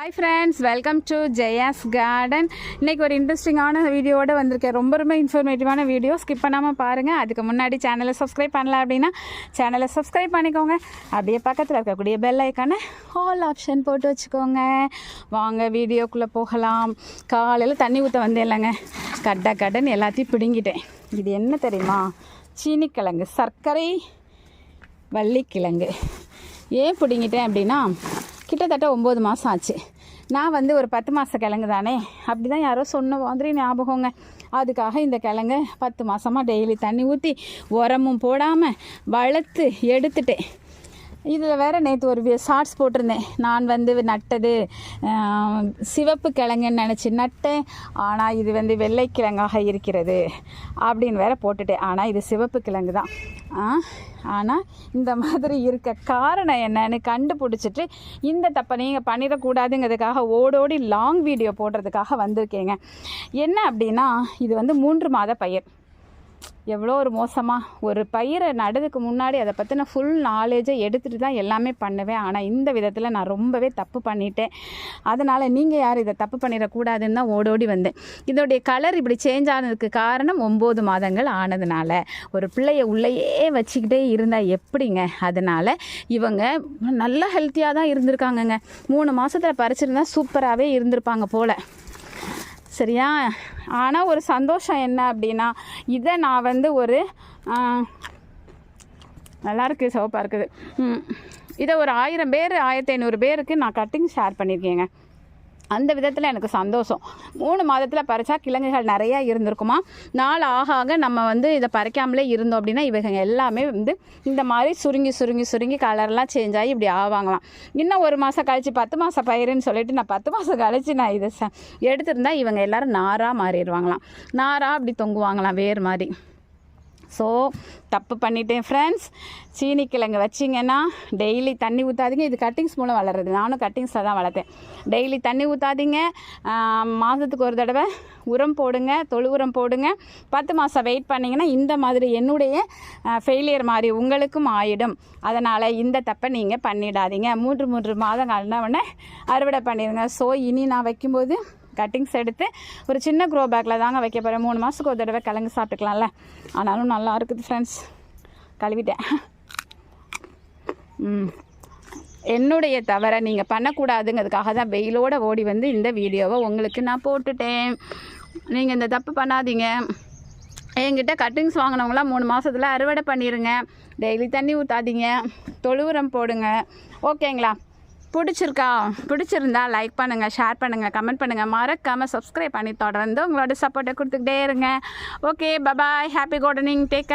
Hi friends welcome to Jaya's garden இன்றைக்கி ஒரு இன்ட்ரெஸ்டிங்கான வீடியோட வந்திருக்கேன். ரொம்ப ரொம்ப இன்ஃபர்மேட்டிவான வீடியோ ஸ்கிப் பண்ணாமல் பாருங்கள் அதுக்கு முன்னாடி சேனலை சப்ஸ்கிரைப் பண்ணல அப்படின்னா சேனலை சப்ஸ்கிரைப் பண்ணிக்கோங்க. அப்படியே பக்கத்தில் இருக்கக்கூடிய பெல் ஐக்கான ஆல் ஆப்ஷன் போட்டு வச்சுக்கோங்க. வாங்க வீடியோக்குள்ளே போகலாம். காலையில் தண்ணி ஊற்ற வந்தேன் இல்லைங்க கடை கடன் எல்லாத்தையும் பிடுங்கிட்டேன். இது என்ன தெரியுமா? சீனிக்கிழங்கு சர்க்கரை வள்ளிக்கிழங்கு. ஏன் பிடிங்கிட்டேன் அப்படின்னா கிட்டத்தட்ட ஒம்பது மாதம் ஆச்சு. நான் வந்து ஒரு பத்து மாத கிழங்கு தானே? அப்படி தான் யாரோ சொன்ன மாதிரி ஞாபகங்க. அதுக்காக இந்த கிழங்க பத்து மாதமாக டெய்லி தண்ணி ஊற்றி உரமும் போடாமல் வளர்த்து எடுத்துட்டேன். இதில் வேறு நேற்று ஒரு ஷார்ட்ஸ் போட்டிருந்தேன். நான் வந்து நட்டது சிவப்பு கிழங்குன்னு நினச்சி நட்டேன். ஆனால் இது வந்து வெள்ளைக்கிழங்காக இருக்கிறது அப்படின்னு வேற போட்டுட்டேன். ஆனால் இது சிவப்பு கிழங்கு தான். ஆனால் இந்த மாதிரி இருக்க காரணம் என்னன்னு கண்டுபிடிச்சிட்டு இந்த தப்பை நீங்கள் பண்ணிடக்கூடாதுங்கிறதுக்காக ஓடோடி லாங் வீடியோ போடுறதுக்காக வந்திருக்கேங்க. என்ன அப்படின்னா இது வந்து மூன்று மாத பயிர். எவ்வளோ ஒரு மோசமாக ஒரு பயிரை நடுறதுக்கு முன்னாடி அதை பற்றின ஃபுல் நாலேஜை எடுத்துகிட்டு தான் எல்லாமே பண்ணுவேன். ஆனால் இந்த விதத்தில் நான் ரொம்பவே தப்பு பண்ணிட்டேன். அதனால் நீங்கள் யார் இதை தப்பு பண்ணிடக்கூடாதுன்னு தான் ஓடோடி வந்தேன். இதோடைய கலர் இப்படி சேஞ்ச் ஆனதுக்கு காரணம் ஒம்பது மாதங்கள் ஆனதுனால. ஒரு பிள்ளைய உள்ளேயே வச்சுக்கிட்டே இருந்தால் எப்படிங்க? அதனால் இவங்க நல்ல ஹெல்த்தியாக தான் இருந்திருக்காங்கங்க. மூணு மாதத்தில் பறிச்சிருந்தா சூப்பராகவே இருந்திருப்பாங்க போல். சரியா? ஆனால் ஒரு சந்தோஷம் என்ன அப்படின்னா இதை நான் வந்து ஒரு நல்லா இருக்குது சிவப்பாக இருக்குது. இதை ஒரு ஆயிரம் பேர் ஆயிரத்தி ஐநூறு பேருக்கு நான் கட்டிங் ஷேர் பண்ணியிருக்கேங்க. அந்த விதத்தில் எனக்கு சந்தோஷம். மூணு மாதத்தில் பறிச்சா கிழங்குகள் நிறையா இருந்திருக்குமா? நாள் ஆக ஆக நம்ம வந்து இதை பறிக்காமலே இருந்தோம் அப்படின்னா இவங்க எல்லாமே வந்து இந்த மாதிரி சுருங்கி சுருங்கி சுருங்கி கலர்லாம் சேஞ்ச் ஆகி இப்படி ஆவாங்களாம். இன்னும் ஒரு மாதம் கழித்து பத்து மாதம் பயிருன்னு சொல்லிட்டு நான் பத்து மாதம் கழித்து நான் இதை ச எடுத்திருந்தா இவங்க எல்லாரும் நாராக மாறிடுவாங்களாம். நாராக அப்படி தொங்குவாங்களாம் வேர் மாதிரி. ஸோ தப்பு பண்ணிட்டேன் ஃப்ரெண்ட்ஸ் சீனிக்கிழங்கு வச்சிங்கன்னா டெய்லி தண்ணி ஊற்றாதீங்க இது கட்டிங்ஸ் மூலம் வளருது நானும் கட்டிங்ஸில் தான் வளர்த்தேன். டெய்லி தண்ணி ஊற்றாதீங்க மாதத்துக்கு ஒரு தடவை உரம் போடுங்க தொழு உரம் போடுங்க. பத்து மாதம் வெயிட் பண்ணிங்கன்னா இந்த மாதிரி என்னுடைய ஃபெயிலியர் மாதிரி உங்களுக்கும் ஆயிடும். அதனால் இந்த தப்பை நீங்கள் பண்ணிடாதீங்க. மூன்று மூன்று மாதம் கழின உடனே அறுவடை பண்ணிடுங்க. ஸோ இனி நான் வைக்கும்போது கட்டிங்ஸ் எடுத்து ஒரு சின்ன க்ரோ பேக்கில் தாங்க வைக்க போகிறேன் மூணு மாதத்துக்கு ஒரு தடவை கிழங்கு சாப்பிட்டுக்கலாம்ல. ஆனாலும் நல்லா இருக்குது ஃப்ரெண்ட்ஸ் கழுவிட்டேன். ம். என்னுடைய தவறை நீங்கள் பண்ணக்கூடாதுங்கிறதுக்காக தான் வெயிலோட ஓடி வந்து இந்த வீடியோவை உங்களுக்கு நான் போட்டுட்டேன். நீங்கள் இந்த தப்பு பண்ணாதீங்க. என்கிட்ட கட்டிங்ஸ் வாங்கினவங்களாம் மூணு மாதத்தில் அறுவடை பண்ணிடுங்க டெய்லி தண்ணி ஊற்றாதீங்க தொழு உரம் போடுங்க. ஓகேங்களா? பிடிச்சிருக்கா? பிடிச்சிருந்தா லைக் பண்ணுங்கள் ஷேர் பண்ணுங்கள் கமெண்ட் பண்ணுங்கள் மறக்காமல் சப்ஸ்கிரைப் பண்ணி தொடர்ந்து உங்களோட சப்போர்ட்டை கொடுத்துக்கிட்டே இருங்க. Okay bye bye happy gardening take